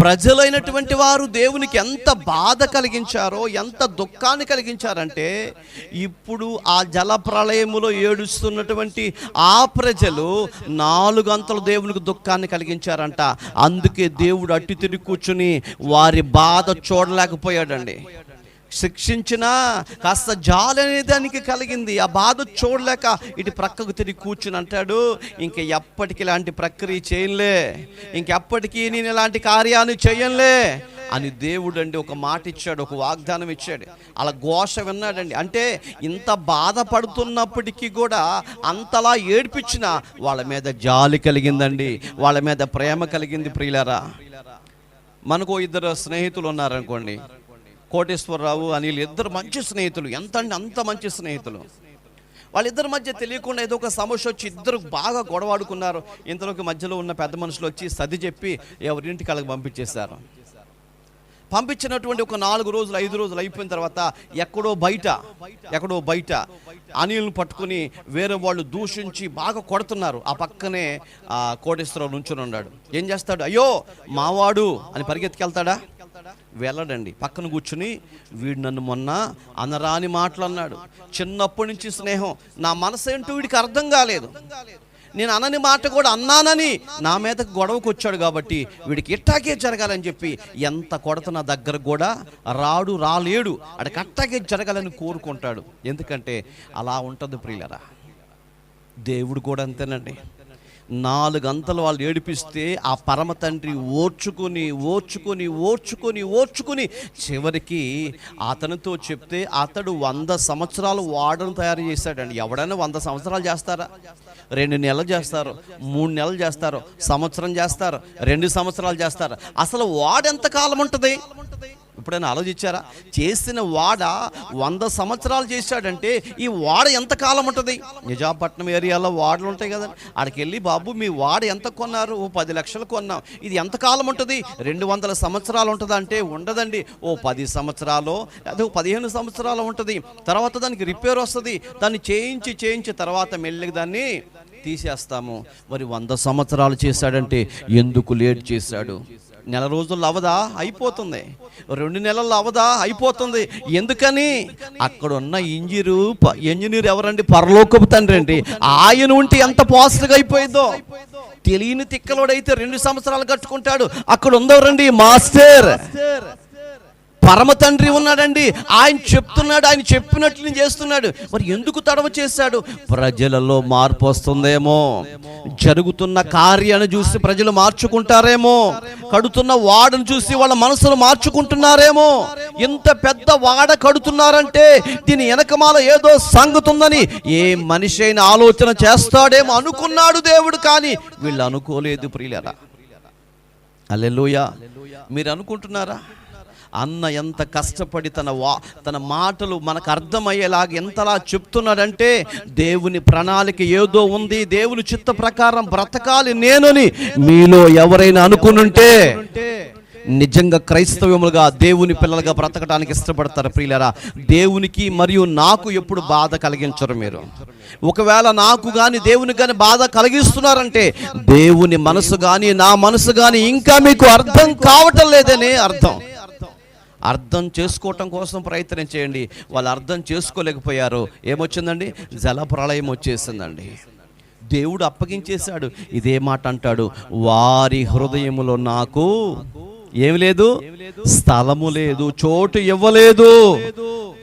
ప్రజలైనటువంటి వారు దేవునికి ఎంత బాధ కలిగించారో ఎంత దుఃఖాన్ని కలిగించారంటే ఇప్పుడు ఆ జల ప్రళయములో ఏడుస్తున్నటువంటి ఆ ప్రజలు నాలుగు అంతల దేవునికి దుఃఖాన్ని కలిగించారంట. అందుకే దేవుడు అట్టి తిరిగి కూర్చుని వారి బాధ చూడలేకపోయాడండి. శిక్షించినా కాస్త జాలనే దానికి కలిగింది. ఆ బాధ చూడలేక ఇటు ప్రక్కకు తిరిగి కూర్చుని అంటాడు ఇంక ఎప్పటికి ఇలాంటి ప్రక్రియ చేయలే ఇంకెప్పటికీ నేను ఇలాంటి కార్యాన్ని చేయంలే అని దేవుడు అండి ఒక మాట ఇచ్చాడు ఒక వాగ్దానం ఇచ్చాడు. అలా ఘోష విన్నాడండి. అంటే ఇంత బాధపడుతున్నప్పటికీ కూడా అంతలా ఏడ్పించిన వాళ్ళ మీద జాలి కలిగిందండి. వాళ్ళ మీద ప్రేమ కలిగింది ప్రియులరా. మనకు ఇద్దరు స్నేహితులు ఉన్నారనుకోండి. కోటేశ్వరరావు అనిల్ ఇద్దరు మంచి స్నేహితులు. ఎంత అంటే అంత మంచి స్నేహితులు. వాళ్ళిద్దరి మధ్య తెలియకుండా ఏదో ఒక సమస్య వచ్చి ఇద్దరు బాగా గొడవాడుకున్నారు ఇంతలోకి మధ్యలో ఉన్న పెద్ద మనుషులు వచ్చి సది చెప్పి ఎవరింటికి వాళ్ళకి పంపించేశారు. పంపించినటువంటి ఒక నాలుగు రోజులు ఐదు రోజులు అయిపోయిన తర్వాత ఎక్కడో బయట ఎక్కడో బయట అనిల్ని పట్టుకుని వేరే వాళ్ళు దూషించి బాగా కొడుతున్నారు. ఆ పక్కనే ఆ కోటేశ్వరరావు నుంచుని ఉన్నాడు. ఏం చేస్తాడు? అయ్యో మావాడు అని పరిగెత్తుకెళ్తాడా? వెళ్ళడండి. పక్కన కూర్చుని వీడు నన్ను మొన్న అనరాని మాటలు అన్నాడు చిన్నప్పటి నుంచి స్నేహం. నా మనసు ఏంటో వీడికి అర్థం కాలేదు. నేను అనని మాట కూడా అన్నానని నా మీదకు గొడవకు వచ్చాడు కాబట్టి వీడికి ఇట్టాకే జరగాలని చెప్పి ఎంత కొడత నా దగ్గర కూడా రాడు రాలేడు. అడికి అట్టాకే జరగాలని కోరుకుంటాడు. ఎందుకంటే అలా ఉంటుంది ప్రియులరా. దేవుడు కూడా అంతేనండి. నాలుగు అంతలు వాళ్ళు ఏడిపిస్తే ఆ పరమ తండ్రి ఓర్చుకొని ఓర్చుకొని ఓర్చుకొని ఓర్చుకొని చివరికి అతనితో చెప్తే అతడు వంద సంవత్సరాలు వాడను తయారు చేశాడండి. ఎవడైనా వంద సంవత్సరాలు చేస్తారా? రెండు నెలలు చేస్తారు మూడు నెలలు చేస్తారు సంవత్సరం చేస్తారు రెండు సంవత్సరాలు చేస్తారు. అసలు వాడెంత కాలం ఉంటుంది? ఎప్పుడైనా ఆలోచించారా? చేసిన వాడ వంద సంవత్సరాలు చేశాడంటే ఈ వాడ ఎంత కాలం ఉంటుంది? నిజాపట్నం ఏరియాలో వాడలు ఉంటాయి కదా ఆడికి వెళ్ళి బాబు మీ వాడ ఎంత కొన్నారు? ఓ పది లక్షలు కొన్నాం. ఇది ఎంత కాలం ఉంటుంది? రెండు వందల సంవత్సరాలు ఉంటుందంటే ఉండదండి. ఓ పది సంవత్సరాలు అదే ఓ పదిహేను సంవత్సరాలు ఉంటుంది. తర్వాత దానికి రిపేర్ వస్తుంది. దాన్ని చేయించి చేయించి తర్వాత మెల్లిగా దాన్ని తీసేస్తాము. మరి వంద సంవత్సరాలు చేశాడంటే ఎందుకు లేట్ చేశాడు? నెల రోజుల్లో అవదా అయిపోతుంది. రెండు నెలల్లో అవదా అయిపోతుంది. ఎందుకని? అక్కడ ఉన్న ఇంజనీరు ప- ఇంజనీర్ ఎవరండి? పరలోకపు తండ్రి అండి. ఆయన ఉంటే ఎంత పాజిటివ్ అయిపోయిందో. తెలియని తిక్కలోడైతే రెండు సంవత్సరాలు కట్టుకుంటాడు. అక్కడ ఉందవరండి మాస్టర్. పరమ తండ్రి ఉన్నాడండి. ఆయన చెప్తున్నాడు ఆయన చెప్పినట్లు నేను చేస్తున్నాడు. మరి ఎందుకు తడవ చేశాడు? ప్రజలలో మార్పు వస్తుందేమో. జరుగుతున్న కార్యాన్ని చూసి ప్రజలు మార్చుకుంటారేమో. కడుతున్న వాడను చూసి వాళ్ళ మనసును మార్చుకుంటున్నారేమో. ఇంత పెద్ద వాడ కడుతున్నారంటే దీని వెనకమాల ఏదో సంగతుందని ఏ మనిషి అయిన ఆలోచన చేస్తాడేమో అనుకున్నాడు దేవుడు కానీ వీళ్ళు అనుకోలేదు ప్రియులరా. అల్లెలుయా మీరు అనుకుంటున్నారా? అన్న ఎంత కష్టపడి తన వా తన మాటలు మనకు అర్థమయ్యేలాగా ఎంతలా చెప్తున్నాడంటే దేవుని ప్రణాళిక ఏదో ఉంది దేవుని చిత్త ప్రకారం బ్రతకాలి నేనని మీలో ఎవరైనా అనుకునుంటే నిజంగా క్రైస్తవములుగా దేవుని పిల్లలుగా బ్రతకడానికి ఇష్టపడతారు ప్రియులరా. దేవునికి మరియు నాకు ఎప్పుడు బాధ కలిగించరు మీరు. ఒకవేళ నాకు కానీ దేవుని కానీ బాధ కలిగిస్తున్నారంటే దేవుని మనసు కానీ నా మనసు కానీ ఇంకా మీకు అర్థం కావటం లేదనే అర్థం. అర్థం చేసుకోవటం కోసం ప్రయత్నం చేయండి. వాళ్ళు అర్థం చేసుకోలేకపోయారు. ఏమొచ్చిందండి? జల ప్రళయం వచ్చేసిందండి. దేవుడు అప్పగించేశాడు. ఇదే మాట అంటాడు. వారి హృదయములో నాకు ఏమి లేదు? స్థలము లేదు. చోటు ఇవ్వలేదు.